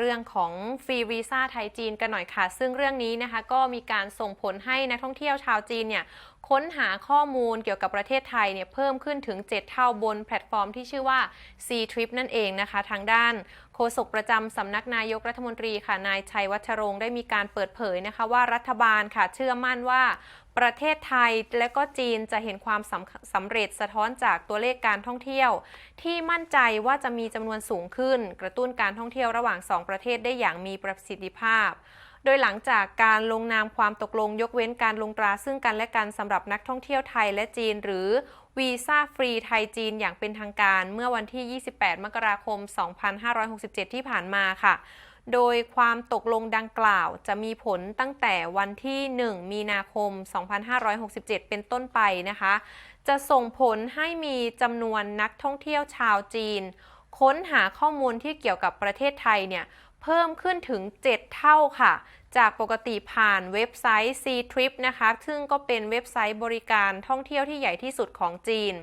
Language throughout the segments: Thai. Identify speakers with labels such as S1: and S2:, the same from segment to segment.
S1: เรื่องของฟรีวีซ่าไทยจีนกันหน่อยค่ะ ซึ่งเรื่องนี้นะคะก็มีการส่งผลให้นักท่องเที่ยวชาวจีนเนี่ยค้นหาข้อมูลเกี่ยวกับประเทศไทยเนี่ยเพิ่มขึ้นถึง 7 เท่าบนแพลตฟอร์มที่ชื่อว่า C Trip นั่นเองนะคะ ทางด้านโฆษกประจำสำนักนายกรัฐมนตรีค่ะนายชัยวัชรงค์ได้มีการเปิดเผยนะคะว่ารัฐบาลค่ะเชื่อมั่นว่า ประเทศไทยและก็จีนจะเห็นความสำสำเร็จสะท้อนจากตัวเลขการท่องเที่ยว ที่มั่นใจว่าจะมีจำนวนสูงขึ้น กระตุ้นการท่องเที่ยวระหว่าง 2 ประเทศได้อย่างมีประสิทธิภาพ โดยหลังจากการลงนามความตกลงยกเว้นการลงตราซึ่งกันและกันสำหรับนักท่องเที่ยวไทยและจีน หรือวีซ่าฟรีไทยจีนอย่างเป็นทางการเมื่อวันที่ 28 มกราคม 2567 ที่ผ่านมาค่ะ โดยความตกลงดังกล่าวจะมีผลตั้งแต่วันที่ 1 มีนาคม 2567 เป็นต้นไปนะคะ จะส่งผลให้มีจำนวนนักท่องเที่ยวชาวจีน ค้นหาข้อมูลที่เกี่ยวกับประเทศไทยเนี่ย เพิ่มขึ้นถึง 7 เท่าค่ะ จากปกติผ่านเว็บไซต์ C Trip นะคะ ซึ่งก็เป็นเว็บไซต์บริการท่องเที่ยวที่ใหญ่ที่สุดของจีน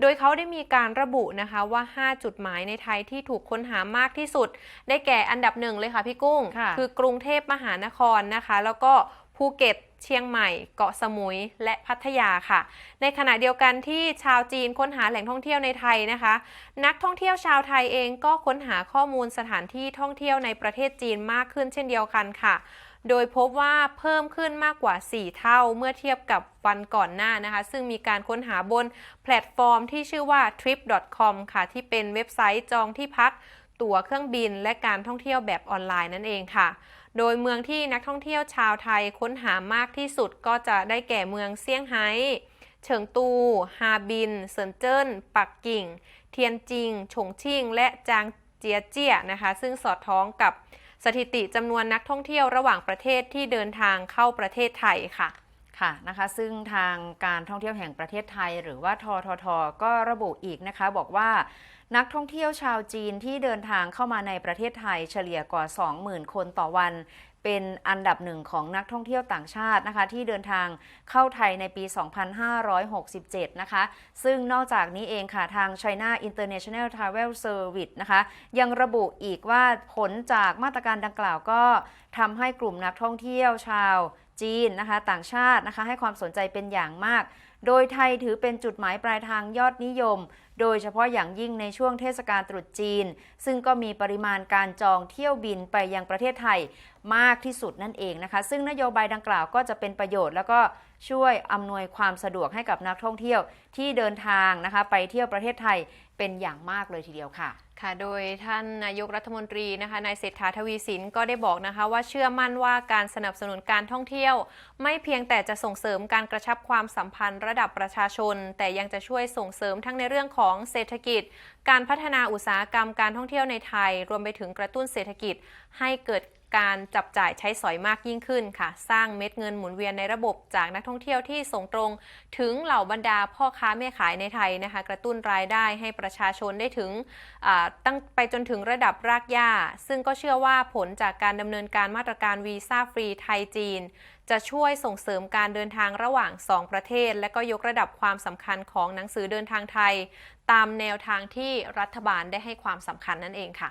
S1: โดยเขาได้มีการระบุนะคะว่า 5 จุดหมายในไทยที่ถูกค้นหามากที่สุด ได้แก่อันดับหนึ่งเลยค่ะพี่กุ้ง
S2: ค่ะ
S1: คือกรุงเทพมหานครนะคะ แล้วก็ภูเก็ต เชียงใหม่ เกาะสมุย และพัทยาค่ะ ในขณะเดียวกันที่ชาวจีนค้นหาแหล่งท่องเที่ยวในไทยนะคะ นักท่องเที่ยวชาวไทยเองก็ค้นหาข้อมูลสถานที่ท่องเที่ยวในประเทศจีนมากขึ้นเช่นเดียวกันค่ะ โดยพบว่าเพิ่มขึ้นมากกว่า 4 เท่าเมื่อเทียบกับวันก่อนหน้านะคะ ซึ่งมีการค้นหาบนแพลตฟอร์มที่ชื่อว่า trip.com ค่ะ ที่เป็นเว็บไซต์จองที่พัก ตั๋วเครื่องบินและการท่องเที่ยวแบบออนไลน์นั่นเองค่ะ โดยเมืองที่นักท่องเที่ยวชาวไทยค้นหามากที่สุดก็จะได้แก่เมืองเซี่ยงไฮ้เฉิงตู ฮาบิน เซินเจิ้น ปักกิ่ง เทียนจิง ฉงชิ่ง และจางเจียเจี้ยนะคะ ซึ่งสอดคล้องกับสถิติจำนวนนักท่องเที่ยวระหว่างประเทศที่เดินทางเข้าประเทศไทยค่ะ
S2: ค่ะนะคะ ซึ่งทางการท่องเที่ยวแห่งประเทศไทย หรือว่าททท ก็ระบุอีกนะคะ บอกว่านักท่องเที่ยวชาวจีนที่เดินทางเข้ามาในประเทศไทยเฉลี่ยกว่า 20,000 คนต่อวัน เป็นอันดับหนึ่งของนักท่องเที่ยวต่างชาตินะคะ ที่เดินทางเข้าไทยในปี 2567 นะคะ ซึ่งนอกจากนี้เองค่ะทาง China International Travel Service นะคะ ยังระบุอีกว่าผลจากมาตรการดังกล่าวก็ทำให้กลุ่มนักท่องเที่ยวชาว จีนนะคะ ต่างชาตินะคะ ให้ความสนใจเป็นอย่างมากโดยไทยถือเป็นจุดหมายปลายทางยอดนิยม โดยเฉพาะอย่างยิ่งในช่วงเทศกาลตรุษจีน ซึ่งก็มีปริมาณการจองเที่ยวบินไปยังประเทศไทยมากที่สุดนั่นเองนะคะ ซึ่งนโยบายดังกล่าวก็จะเป็นประโยชน์แล้วก็ช่วยอำนวยความสะดวกให้กับนักท่องเที่ยวที่เดินทางนะคะไปเที่ยวประเทศไทยเป็นอย่างมากเลยทีเดียวค่ะ
S1: ค่ะ โดยท่านนายกรัฐมนตรีนะคะนายเศรษฐาทวีสินก็ได้บอกนะคะ ว่าเชื่อมั่นว่าการสนับสนุนการท่องเที่ยว ไม่เพียงแต่จะส่งเสริมการกระชับความสัมพันธ์ระดับประชาชน แต่ยังจะช่วยส่งเสริมทั้งในเรื่องของเศรษฐกิจ การพัฒนาอุตสาหกรรมการท่องเที่ยวในไทย รวมไปถึงกระตุ้นเศรษฐกิจ ให้เกิด การจับจ่ายใช้สอยมากยิ่งขึ้นค่ะ สร้างเม็ดเงินหมุนเวียนในระบบจากนักท่องเที่ยวที่ส่งตรง ถึงเหล่าบรรดาพ่อค้าแม่ขายในไทยนะคะ กระตุ้นรายได้ให้ประชาชนได้ถึงตั้งไปจนถึงระดับรากหญ้า ซึ่งก็เชื่อว่าผลจากการดำเนินการมาตรการวีซ่าฟรีไทยจีน จะช่วยส่งเสริมการเดินทางระหว่าง 2 ประเทศ และก็ยกระดับความสำคัญของหนังสือเดินทางไทย ตามแนวทางที่รัฐบาลได้ให้ความสำคัญนั่นเองค่ะ